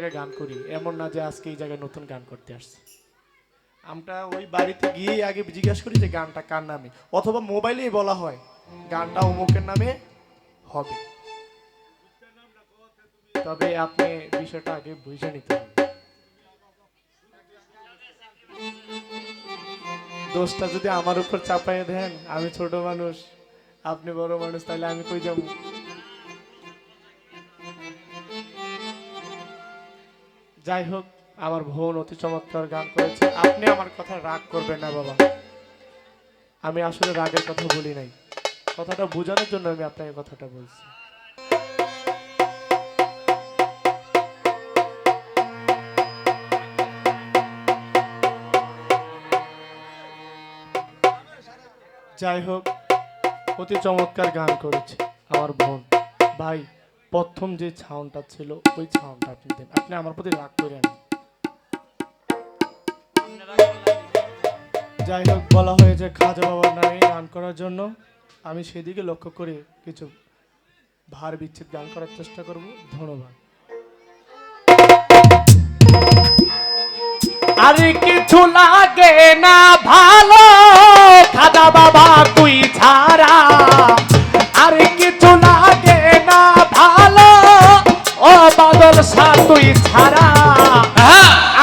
জায়গায় গান করি। এমন না যে আজকে এই জায়গায় নতুন গান করতে আসছি। আমরা ওই বাড়িতে গিয়ে আগে জিজ্ঞাসা করি যে গানটা কার নামে? অথবা মোবাইলেই বলা হয়, গানটা অমুকের নামে হবে। তবে আপনি বিষয়টা আগে বুঝে নিতে হবে। দোষটা যদি আমার উপর চাপাই দেন, আমি ছোট মানুষ, আপনি বড় মানুষ, তাহলে আমি কই যাব? যাই হোক, আমার বোন অতি চমৎকার গান করেছে। আপনি আমার কথা রাগ করবেন না, বাবা। আমি আসলে রাগের কথা বলি নাই। কথাটা বোঝানোর জন্য আমি আপনাকে কথাটা বলছি। যাই হোক, অতি চমৎকার গান করেছে আমার বোন ভাই প্রথম যে ছাউনটা ছিল, ওই ছাউনটা আপনি দেন। আপনি আমার প্রতি রাগ করেন। যাই হোক, বলা হয়েছে খাজা বাবার নামে গান করার জন্য। আমি সেদিকে লক্ষ্য করে কিছু ভার বিচ্ছেদ গান করার চেষ্টা করব। ধন্যবাদ। আরে কিছু লাগে না ভালো, খাজা বাবা তুই ছাড়া। বাদল সা তুই ছাড়া।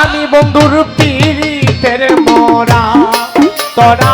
আমি বন্ধুর পিড়িতের মরা। তোরা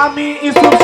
আমি ইসুর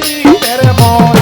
প্রেমের মন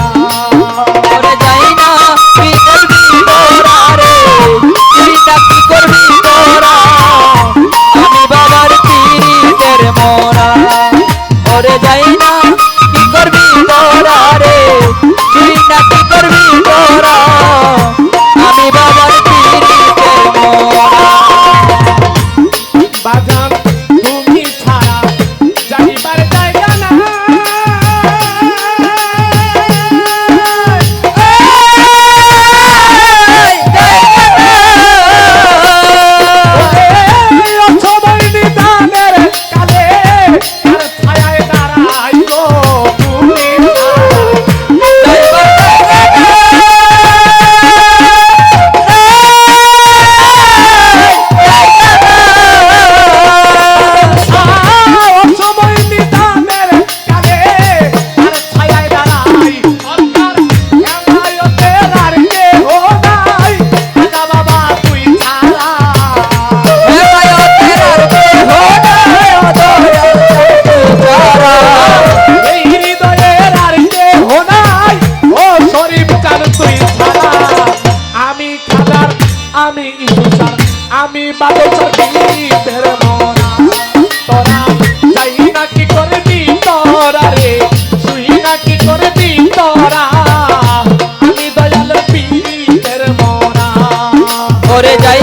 Estrella